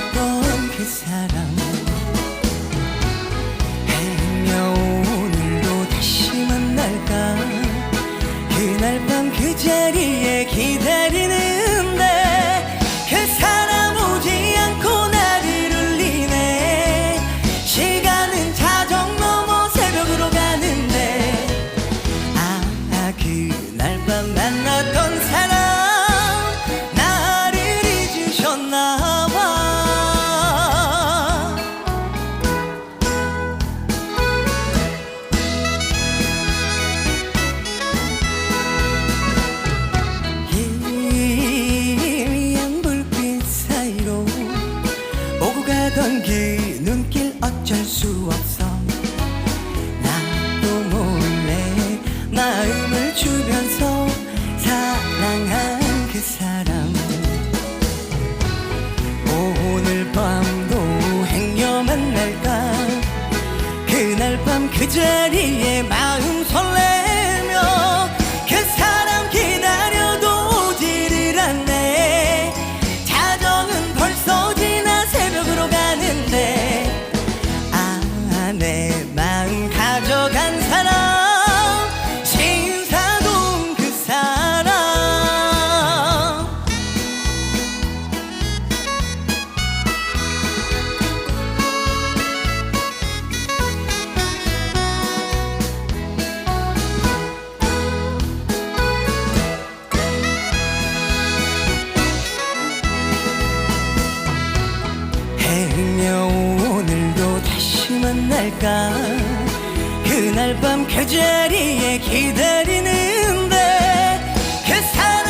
만났던 그 사람 행여 오늘도 다시 만날까? 그날 밤 그 자리에 기다리는 가던 그 눈길 어쩔 수 없어. 나도 몰래 마음을 주면서 사랑한 그 사람. 오늘 밤도 행여 만날까? 그날 밤 그 자리에 마음 태우며 오늘도 다시 만날까? 그날 밤 그 자리에 기다리는데 그 사람